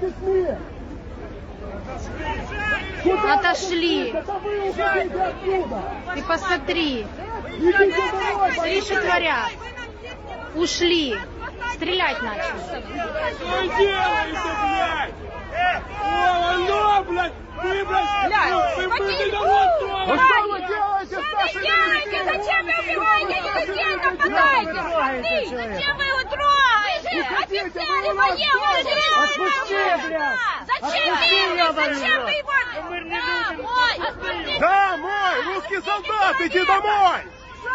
детьми! Куда Отошли. Ты посмотри, смотри, что творят. Ушли. Стрелять начали. Что делаете, блядь? О, алло, блядь! Вы, блядь, вы, вы, вы народ Ну трогаете! что вы делаете с нашими Делайте, зачем вы убиваете людей, нападаете? Смотри, зачем вы его военные, дома. Отпусти, блядь! Зачем вы его? Зачем вы его? Да, мой, отпусти! Да, мой! Русский солдат, иди домой!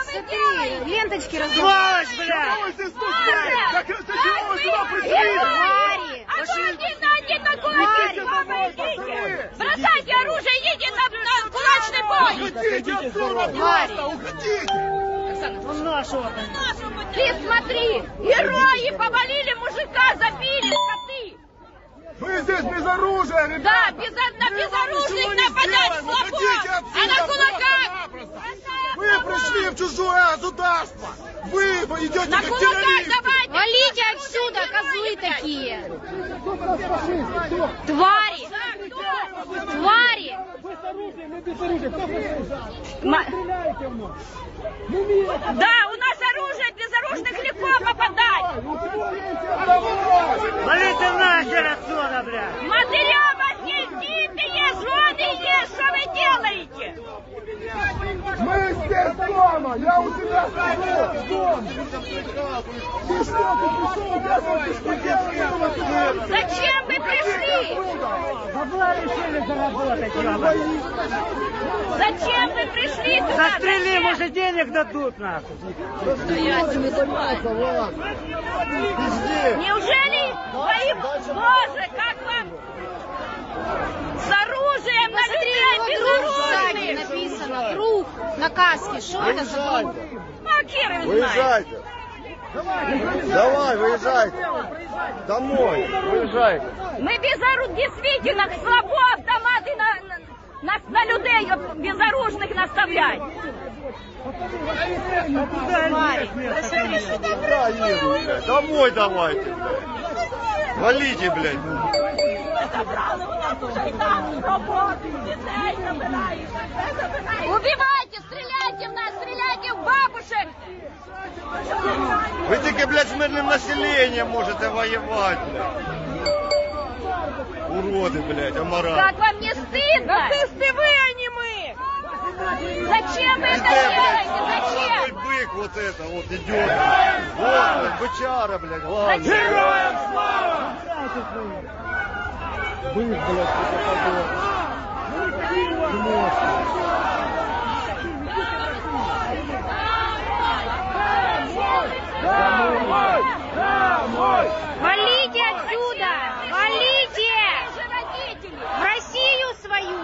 Смотри, ленточки раздавали. Что вы здесь тут для чего вы сюда пришли? Твари. А что один на один такой? Идите домой, пацаны! Бросайте оружие, едете на, кулачный бой! Уходите отсюда, просто уходите! Ты смотри, герои повалили мужика, забили, коты! Вы здесь без оружия, ребята! Да, без, на безоружных нападать слабо! А на кулаках! Вы пришли в чужое государство! Вы, идете На как кулаках террористы! давайте! Валите отсюда, козлы такие. Твари. Твари. Ма- Да, у нас оружие, безоружных легко попадать! Валите нахер отсюда, блядь! Матеря у вас есть дети, есть жены, есть, что вы делаете? Мы здесь дома! Я у тебя сижу! Дом! Ты что, ты пришел обязан ты Зачем вы пришли? Бабла решили заработать. Зачем вы пришли сюда? Застрели, Зачем? может, денег дадут, нахуй. Неужели своим... Боже, как вам с оружием на людей безоружных? написано. Друг на каске. Что это за друг? А знает. Давай, выезжайте. Домой. Выезжайте. Ми безоружні, действительно, слабо автомати на, на, на, людей безоружних наставлять. Домой давайте, блядь. Валите, блядь. Убивайте, стреляйте в нас, стреляйте в бабушек. Ви тільки, блядь, з мирним населенням можете воювати, блядь. Уроди, блядь, амарат. Как вам не стыдно? Нацисты вы, а не мы. Зачем вы это делаете? блядь, Зачем? нахуй бык вот это вот идет. Вот, блядь, бычара, блядь, главный. Героям слава! Валите отсюда. Валите. В Россию свою.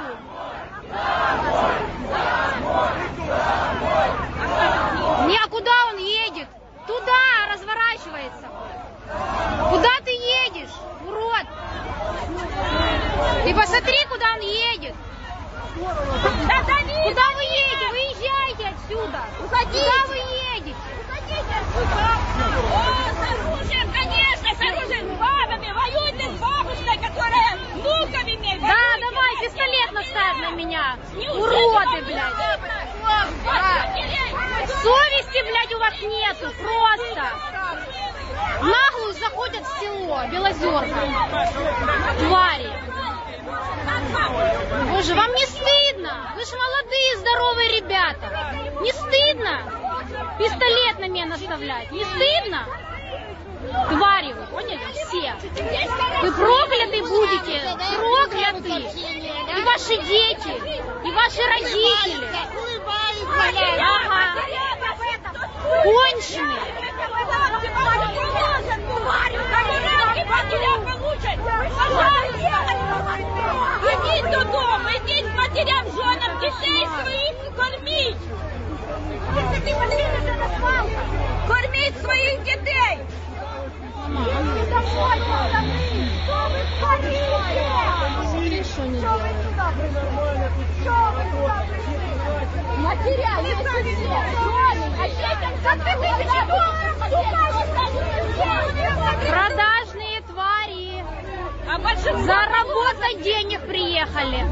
Не, он едет? Туда разворачивается. Куда ты едешь, урод? Ты посмотри, куда он едет. Да дави! Куда вы едете? Выезжайте отсюда. Уходите. Куда вы едете? Уходите отсюда! О, с оружием, конечно, с оружием, с бабами! Воюйте с бабушкой, которая внуками имеет! Да, давай, пистолет наставь на меня. Уроды, блядь. Совести, блядь, у вас нету, просто. Наглую заходят в село, Белозерка. Твари. Боже, вам не? Вы же молодые, здоровые ребята. Не стыдно? Пистолет на меня наставлять. Не стыдно? Твари вы, поняли? Все. Вы прокляты будете. Прокляты. И ваши дети. И ваши родители. Ага. Конченые Ідіть додому, ідіть матерям, жонам, дітей своїх корміть! Корміть своїх дітей! Смотри, что они делают. Матеря, не а детям за Заработать денег приехали.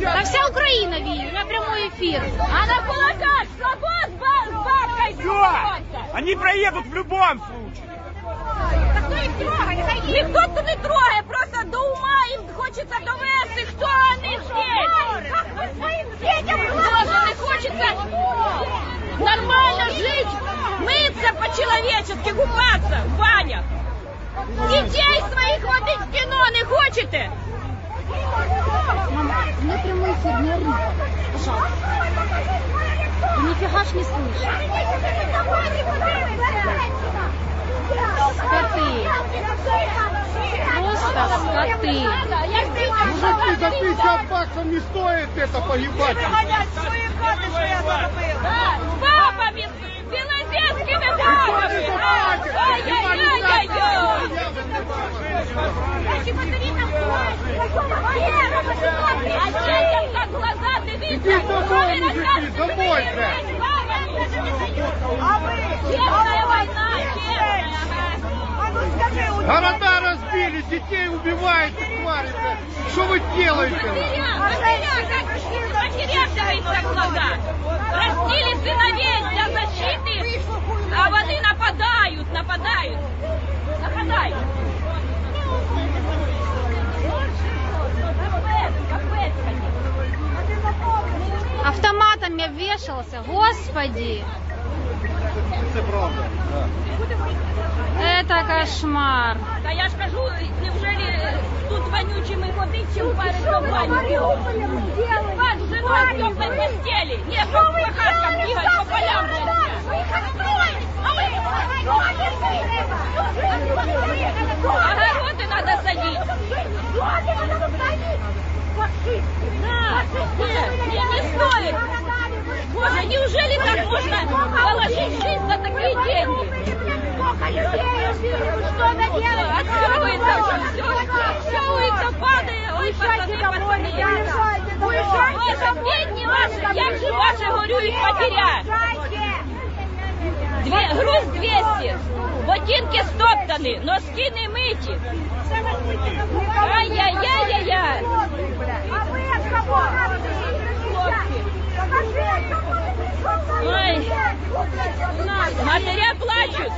Да вся Украина видит, у меня прямой эфир. Надо кулакать, слабо с, ба- с бабкой Все! бороться. Они проедут в любом случае. Ніхто тут не трогає, просто до ума їм хочеться довести, хто вони здесь. Просто не хочеться нормально жить, мыться по-человечески, купаться в банях. Дітей своїх водить в кіно не хочете? На прямой эфир, не ори. Пожалуйста. Ты нифига ж не слышишь. Скоты. Просто скоты. Мужики, за 50 баксов не стоит это погибать. Да, с А детям как глаза дивиться, Иди домой, Вы мужики, рассказываете, домой вы же. с бабами. Честная война, честная. Города разбили, детей убиваете, твари. Что вы делаете? Потеряв дивиться в глаза. Растили сыновей для защиты, а вони нападають, нападають. Автоматами обвешался. Господи. Це правда. Это кошмар. Та я ж кажу, невжели тут вонючими ходить, чим парить до бані? Спать з женою в теплій постелі. Ні, по хаткам бігать, по полям гуляти. можно положить жизнь на такие деньги? Отсёвывается уже все, отсёвывается, падает. Ой, пацаны, пацаны. Боже, бедні ваші, як же ваші горюють потеря. Две, груз 200, ботинки стоптані, носки не миті. Ай-яй-яй-яй-яй. Матеря плачуть.